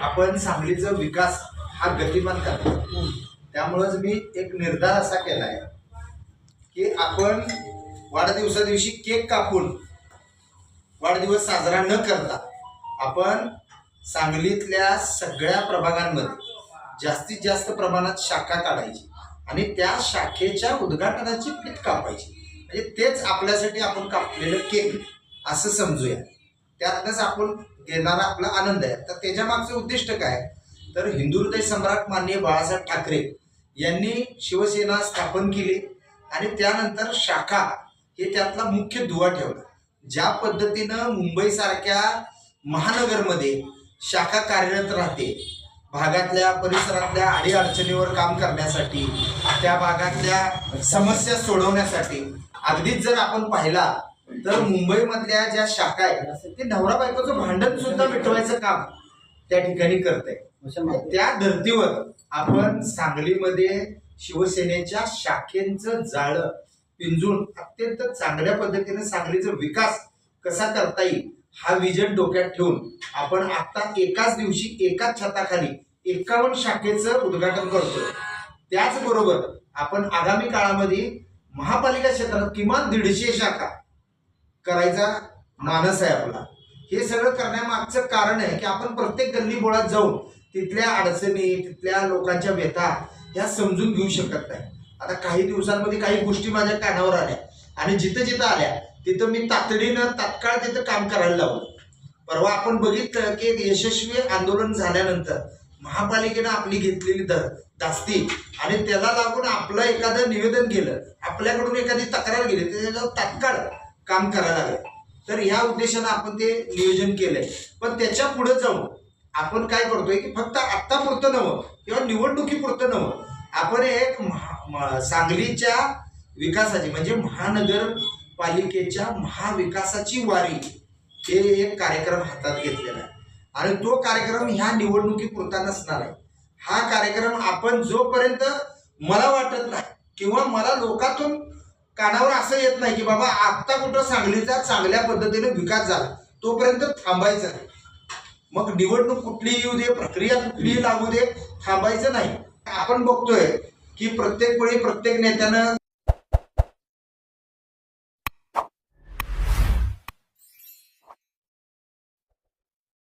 आपण सांगलीचा विकास हा गतिमान करतो. त्यामुळंच मी एक निर्धार असा केला आहे की आपण वाढदिवसा दिवशी केक कापून वाढदिवस साजरा न करता आपण सांगलीतल्या सगळ्या प्रभागांमध्ये जास्तीत जास्त प्रमाणात शाखा काढायची आणि त्या शाखेच्या उद्घाटनाची पीठ कापायची. म्हणजे तेच आपल्यासाठी आपण कापलेलं केक असं समजूया. त्यातनंच आपण घेणारा आपला आनंद आहे. तर त्याच्या मागचं उद्दिष्ट काय? तर हिंदू हृदय सम्राट माननीय बाळासाहेब ठाकरे यांनी शिवसेना स्थापन केली आणि त्यानंतर शाखा हे त्यातला मुख्य दुवा ठेवला. ज्या पद्धतीनं मुंबईसारख्या महानगरमध्ये शाखा कार्यरत राहते भागातल्या परिसरातल्या अडीअडचणीवर काम करण्यासाठी त्या भागातल्या समस्या सोडवण्यासाठी अगदीच जर आपण पाहिला तर मुंबईमधल्या ज्या शाखा आहेत ते नवरा बायकोचं भांडण सुद्धा मिटवायचं काम त्या ठिकाणी करत आहे त्या धर्तीवर आपण सांगलीमध्ये शिवसेनेच्या शाखेचं जाळं पिंजून अत्यंत चांगल्या पद्धतीने सांगलीचा विकास कसा करता येईल हा विजन डोक्यात ठेवून आपण आता एकाच दिवशी एकाच छताखाली एकावन्न शाखेचं उद्घाटन करतो त्याचबरोबर आपण आगामी काळामध्ये महापालिका क्षेत्रात किमान दीडशे शाखा करायचा मानस आहे आपला. हे सगळं करण्यामागचं कारण आहे की आपण प्रत्येक गल्ली बोळात जाऊन तिथल्या अडचणी तिथल्या लोकांच्या व्यथा ह्या समजून घेऊ शकत नाही. आता काही दिवसांमध्ये काही गोष्टी माझ्या कानावर आल्या आणि जिथं जिथं आल्या तिथं मी तातडीनं तात्काळ तिथं काम करायला लावलं परवा आपण बघितलं की एक यशस्वी आंदोलन झाल्यानंतर महापालिकेनं आपली घेतलेली दर दास्ती आणि त्याला लागून आपलं एखादं निवेदन केलं आपल्याकडून एखादी तक्रार गेली त्याच्यावर तात्काळ काम करायला लागलं. तर ह्या उद्देशानं आपण ते नियोजन केलंय. पण त्याच्या पुढे जाऊन आपण काय करतोय की फक्त आत्तापुरतं नवं किंवा निवडणुकीपुरतं नवं आपण एक महा म- सांगलीच्या विकासाची म्हणजे महानगरपालिकेच्या महाविकासाची वारी हे एक कार्यक्रम हातात घेतलेला आहे. आणि तो कार्यक्रम ह्या निवडणुकीपुरता नसणार आहे. हा कार्यक्रम आपण जोपर्यंत मला वाटत नाही किंवा मला लोकातून कानावर असं येत नाही की बाबा आत्ता कुठं सांगलीचा चांगल्या पद्धतीने विकास झाला तोपर्यंत थांबायचं नाही. मग निवडणूक कुठलीही येऊ दे प्रक्रिया कुठलीही लागू दे थांबायचं नाही. आपण बघतोय की प्रत्येक वेळी प्रत्येक नेत्यानं